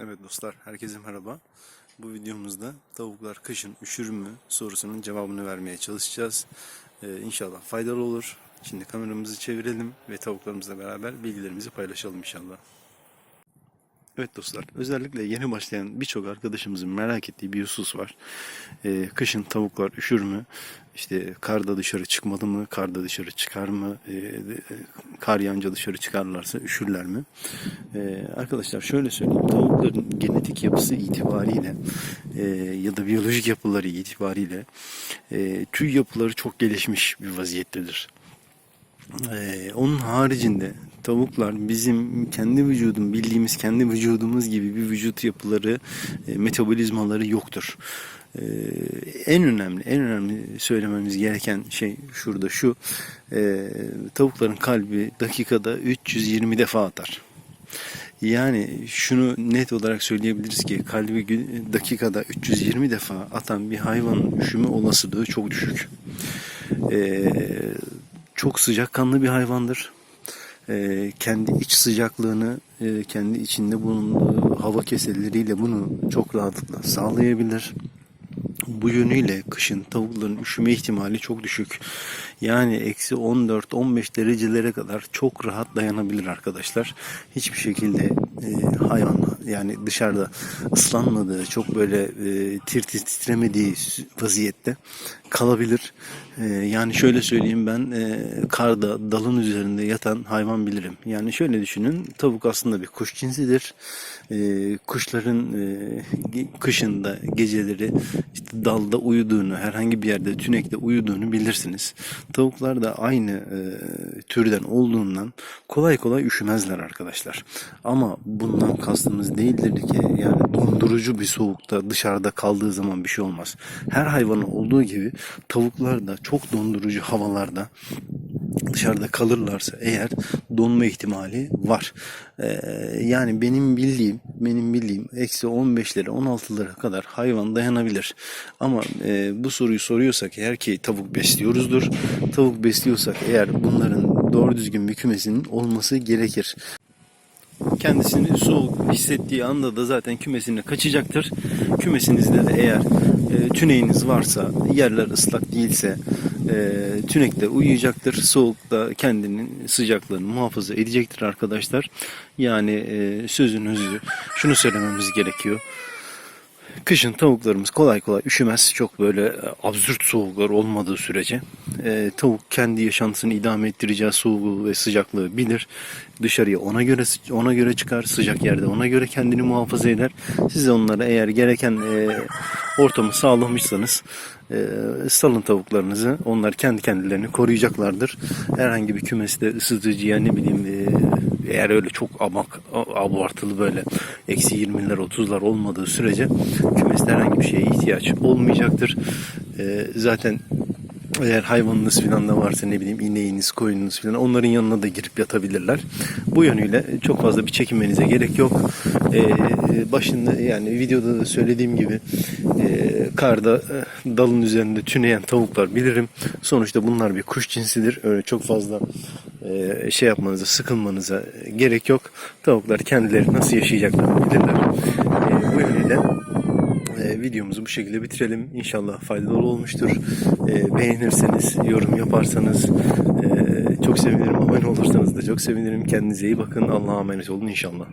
Evet dostlar, herkese merhaba. Bu videomuzda tavuklar kışın üşür mü sorusunun cevabını vermeye çalışacağız. Ee, inşallah faydalı olur. Şimdi kameramızı çevirelim ve tavuklarımızla beraber bilgilerimizi paylaşalım inşallah. Evet dostlar, özellikle yeni başlayan birçok arkadaşımızın merak ettiği bir husus var. Ee, kışın tavuklar üşür mü? İşte karda dışarı çıkmalı mı? Karda dışarı çıkar mı? Ee, kar yağınca dışarı çıkarlarsa üşürler mi? Ee, arkadaşlar şöyle söyleyeyim. Tavukların genetik yapısı itibariyle e, ya da biyolojik yapıları itibariyle e, tüy yapıları çok gelişmiş bir vaziyettedir. Ee, onun haricinde tavuklar bizim kendi vücudum bildiğimiz kendi vücudumuz gibi bir vücut yapıları e, metabolizmaları yoktur. Ee, en önemli en önemli söylememiz gereken şey şurada şu e, tavukların kalbi dakikada 320 defa atar. Yani şunu net olarak söyleyebiliriz ki kalbi dakikada 320 defa atan bir hayvanın üşüme olasılığı çok düşük. Ee, çok sıcakkanlı bir hayvandır. Ee, kendi iç sıcaklığını e, kendi içinde bulunduğu hava keselleriyle bunu çok rahatlıkla sağlayabilir. Bu yönüyle kışın tavukların üşüme ihtimali çok düşük. Yani eksi 14-15 derecelere kadar çok rahat dayanabilir arkadaşlar. Hiçbir şekilde e, hayvan yani dışarıda ıslanmadığı, çok böyle e, tir tir titremediği vaziyette kalabilir. E, yani şöyle söyleyeyim ben e, karda dalın üzerinde yatan hayvan bilirim. Yani şöyle düşünün tavuk aslında bir kuş cinsidir. E, kuşların e, kışında geceleri işte dalda uyuduğunu, herhangi bir yerde tünekte uyuduğunu bilirsiniz. Tavuklar da aynı e, türden olduğundan kolay kolay üşümezler arkadaşlar. Ama bundan kastımız değildir ki yani dondurucu bir soğukta dışarıda kaldığı zaman bir şey olmaz. Her hayvanın olduğu gibi tavuklar da çok dondurucu havalarda dışarıda kalırlarsa eğer donma ihtimali var. Ee, yani benim bildiğim benim bildiğim eksi 15'lere 16'lara kadar hayvan dayanabilir. Ama e, bu soruyu soruyorsak eğer ki tavuk besliyoruzdur. Tavuk besliyorsak eğer bunların doğru düzgün bir kümesinin olması gerekir kendisini soğuk hissettiği anda da zaten kümesine kaçacaktır. Kümesinizde de eğer e, tüneğiniz varsa, yerler ıslak değilse e, tünekte uyuyacaktır. Soğukta kendinin sıcaklığını muhafaza edecektir arkadaşlar. Yani e, sözün özü şunu söylememiz gerekiyor. Kışın tavuklarımız kolay kolay üşümez. Çok böyle e, absürt soğuklar olmadığı sürece e, tavuk kendi yaşantısını idame ettireceği soğuğu ve sıcaklığı bilir. Dışarıya ona göre ona göre çıkar. Sıcak yerde ona göre kendini muhafaza eder. Siz onlara eğer gereken e, ortamı sağlamışsanız e, salın tavuklarınızı. Onlar kendi kendilerini koruyacaklardır. Herhangi bir kümeste ısıtıcı yani ne bileyim e, eğer öyle çok amak, abartılı böyle eksi 20'ler 30'lar olmadığı sürece kümeste herhangi bir şeye ihtiyaç olmayacaktır. Ee, zaten eğer hayvanınız falan da varsa ne bileyim ineğiniz, koyununuz falan onların yanına da girip yatabilirler. Bu yönüyle çok fazla bir çekinmenize gerek yok. Ee, başında yani videoda da söylediğim gibi e, karda e, dalın üzerinde tüneyen tavuklar bilirim. Sonuçta bunlar bir kuş cinsidir. Öyle çok fazla e, şey yapmanıza, sıkılmanıza gerek yok. Tavuklar kendileri nasıl yaşayacaklarını bilirler. E, bu yönüyle e, videomuzu bu şekilde bitirelim. İnşallah faydalı olmuştur. E, beğenirseniz, yorum yaparsanız e, çok sevinirim. Abone olursanız da çok sevinirim. Kendinize iyi bakın. Allah'a emanet olun inşallah.